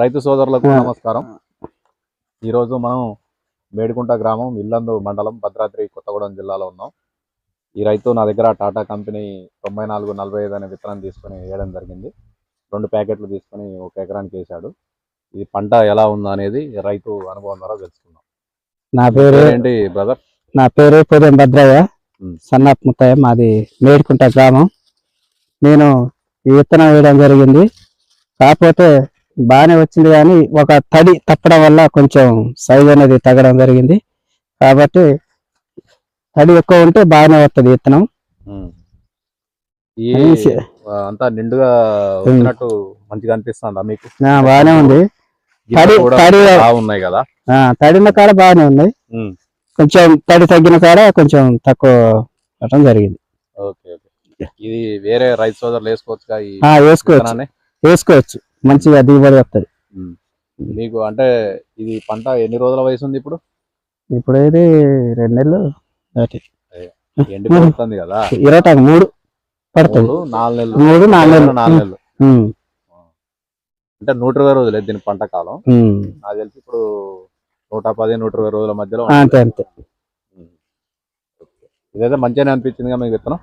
రైతు సోదరులకు. నమస్కారం. ఈరోజు మనం మేడికుంట గ్రామం ఇల్లందు మండలం భద్రాద్రి కొత్తగూడెం జిల్లాలో ఉన్నాం. ఈ రైతు నా దగ్గర టాటా కంపెనీ తొంభై నాలుగు నలభై ఐదు అనే విత్తనం తీసుకొని వేయడం జరిగింది. రెండు ప్యాకెట్లు తీసుకొని ఒక ఎకరానికి వేశాడు. ఈ పంట ఎలా ఉందో అనేది రైతు అనుభవం ద్వారా తెలుసుకుందాం. నా పేరు ఏంటి బ్రదర్? నా పేరు పొదం భద్రయ్య. సన్నప్ ముత్తయ్య. మాది మేడికుంట గ్రామం. నేను ఈ విత్తనం వేయడం జరిగింది. కాకపోతే బాగానే వచ్చింది కానీ ఒక తడి తప్పడం వల్ల కొంచెం సైజ్ అనేది తగ్గడం జరిగింది. కాబట్టి తడి ఎక్కువ ఉంటే బాగానే వస్తుంది విత్తనం. అంతా నిండుగా వచ్చినట్టు మంచిగా అనిపిస్తుందా మీకు? బాగానే ఉంది. తడి తడి బాగున్నాయి కదా? తడిన కాడ బాగానే ఉంది. కొంచెం తడి తగ్గిన కాడ కొంచెం తక్కువ జరిగింది. Okay okay. ఇది వేరే రైతు సోదరులు వేసుకోవచ్చు. విత్తనాన్ని? వేసుకోవచ్చు. మంచిగా దిగుబడి వస్తుంది. మీకు అంటే ఇది పంట ఎన్ని రోజుల వయసు ఉంది ఇప్పుడు? ఇప్పుడు ఇది రెండు నెలలు ఎండిపోతుంది కదా. ఇరవై మూడు పడుతుంది. నాలుగు నెలలు. మూడు నాలుగు నెలలు. నాలుగు నెలలు. అంటే నూట ఇరవై రోజులు దీని పంట కాలం. నాకు తెలిసి ఇప్పుడు నూట పది నూట ఇరవై రోజుల మధ్యలో అంతే అంతే. ఇదైతే మంచిగానే అనిపించిందిగా మీకు విత్తనం?